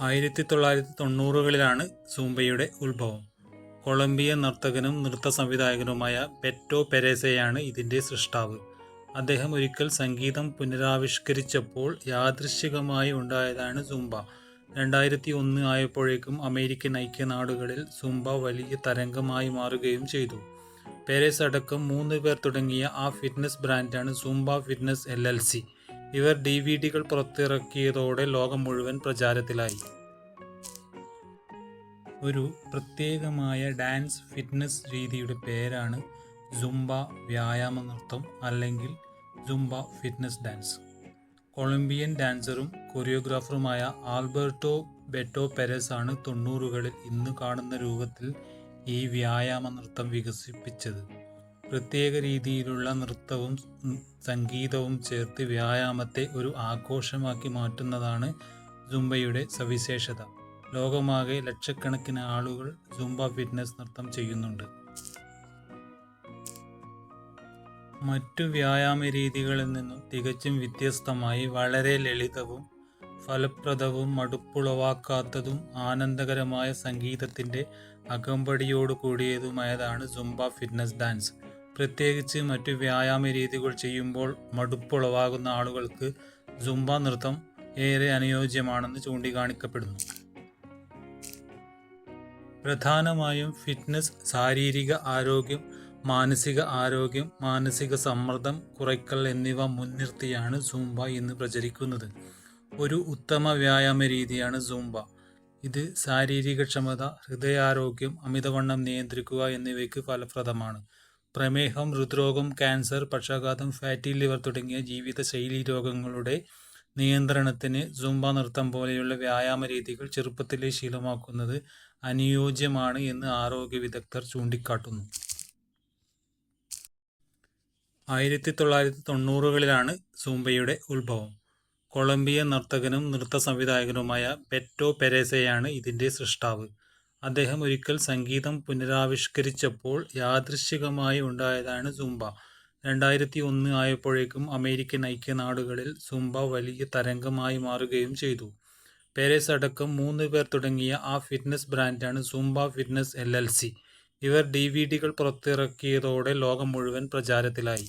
ആയിരത്തി തൊള്ളായിരത്തി തൊണ്ണൂറുകളിലാണ് സൂംബയുടെ ഉത്ഭവം. കൊളംബിയൻ നർത്തകനും നൃത്ത സംവിധായകനുമായ പെറ്റോ പെരേസയാണ് ഇതിന്റെ സൃഷ്ടാവ്. അദ്ദേഹം ഒരിക്കൽ സംഗീതം പുനരാവിഷ്കരിച്ചപ്പോൾ യാദൃശികമായി ഉണ്ടായതാണ് സുംബ. രണ്ടായിരത്തി ഒന്ന് ആയപ്പോഴേക്കും അമേരിക്കൻ ഐക്യനാടുകളിൽ സുംബ വലിയ തരംഗമായി മാറുകയും ചെയ്തു. പെരേസ് അടക്കം മൂന്ന് പേർ തുടങ്ങിയ ആ ഫിറ്റ്നസ് ബ്രാൻഡാണ് Zumba fitness L L C. ഇവർ ഡി വി ഡികൾ പുറത്തിറക്കിയതോടെ ലോകം മുഴുവൻ പ്രചാരത്തിലായി. ഒരു പ്രത്യേകമായ ഡാൻസ് ഫിറ്റ്നസ് രീതിയുടെ പേരാണ് സുംബ വ്യായാമ നൃത്തം അല്ലെങ്കിൽ സുംബ ഫിറ്റ്നസ് ഡാൻസ്. കൊളംബിയൻ ഡാൻസറും കൊറിയോഗ്രാഫറുമായ ആൽബർട്ടോ ബെറ്റോ പെരസ് ആണ് തൊണ്ണൂറുകളിൽ ഇന്ന് കാണുന്ന രൂപത്തിൽ ഈ വ്യായാമ നൃത്തം വികസിപ്പിച്ചത്. പ്രത്യേക രീതിയിലുള്ള നൃത്തവും സംഗീതവും ചേർത്ത് വ്യായാമത്തെ ഒരു ആഘോഷമാക്കി മാറ്റുന്നതാണ് സുംബയുടെ സവിശേഷത. ലോകമാകെ ലക്ഷക്കണക്കിന് ആളുകൾ സുംബ ഫിറ്റ്നസ് നൃത്തം ചെയ്യുന്നുണ്ട്. മറ്റു വ്യായാമ രീതികളിൽ നിന്നും തികച്ചും വ്യത്യസ്തമായി വളരെ ലളിതവും ഫലപ്രദവും മടുപ്പുളവാക്കാത്തതും ആനന്ദകരമായ സംഗീതത്തിന്റെ അകമ്പടിയോടു കൂടിയതുമായതാണ് സുംബ ഫിറ്റ്നസ് ഡാൻസ്. പ്രത്യേകിച്ച് മറ്റ് വ്യായാമ രീതികൾ ചെയ്യുമ്പോൾ മടുപ്പുളവാകുന്ന ആളുകൾക്ക് സുംബ നൃത്തം ഏറെ അനുയോജ്യമാണെന്ന് ചൂണ്ടിക്കാണിക്കപ്പെടുന്നു. പ്രധാനമായും ഫിറ്റ്നസ് ശാരീരിക ആരോഗ്യം മാനസിക ആരോഗ്യം മാനസിക സമ്മർദ്ദം കുറയ്ക്കൽ എന്നിവ മുൻനിർത്തിയാണ് സൂംബ ഇന്ന് പ്രചരിക്കുന്നത്. ഒരു ഉത്തമ വ്യായാമ രീതിയാണ് സൂംബ. ഇത് ശാരീരികക്ഷമത ഹൃദയാരോഗ്യം അമിതവണ്ണം നിയന്ത്രിക്കുക എന്നിവയ്ക്ക് ഫലപ്രദമാണ്. പ്രമേഹം ഹൃദ്രോഗം ക്യാൻസർ പക്ഷാഘാതം ഫാറ്റി ലിവർ തുടങ്ങിയ ജീവിതശൈലി രോഗങ്ങളുടെ നിയന്ത്രണത്തിന് സുംബ നൃത്തം പോലെയുള്ള വ്യായാമ രീതികൾ ചെറുപ്പത്തിലെ ശീലമാക്കുന്നത് അനുയോജ്യമാണ് എന്ന് ആരോഗ്യ വിദഗ്ധർ ചൂണ്ടിക്കാട്ടുന്നു. ആയിരത്തി തൊള്ളായിരത്തി തൊണ്ണൂറുകളിലാണ് സൂംബയുടെ ഉത്ഭവം. കൊളംബിയൻ നർത്തകനും നൃത്ത സംവിധായകനുമായ പെറ്റോ പെരേസയാണ് ഇതിന്റെ സൃഷ്ടാവ്. അദ്ദേഹം ഒരിക്കൽ സംഗീതം പുനരാവിഷ്കരിച്ചപ്പോൾ യാദൃശ്ചികമായി ഉണ്ടായതാണ് സുംബ. രണ്ടായിരത്തി ഒന്ന് ആയപ്പോഴേക്കും അമേരിക്കൻ ഐക്യനാടുകളിൽ സുംബ വലിയ തരംഗമായി മാറുകയും ചെയ്തു. പേരേസ് അടക്കം മൂന്ന് പേർ തുടങ്ങിയ ആ ഫിറ്റ്നസ് ബ്രാൻഡാണ് Zumba fitness L L C. ഇവർ ഡി വി ഡികൾ പുറത്തിറക്കിയതോടെ ലോകം മുഴുവൻ പ്രചാരത്തിലായി.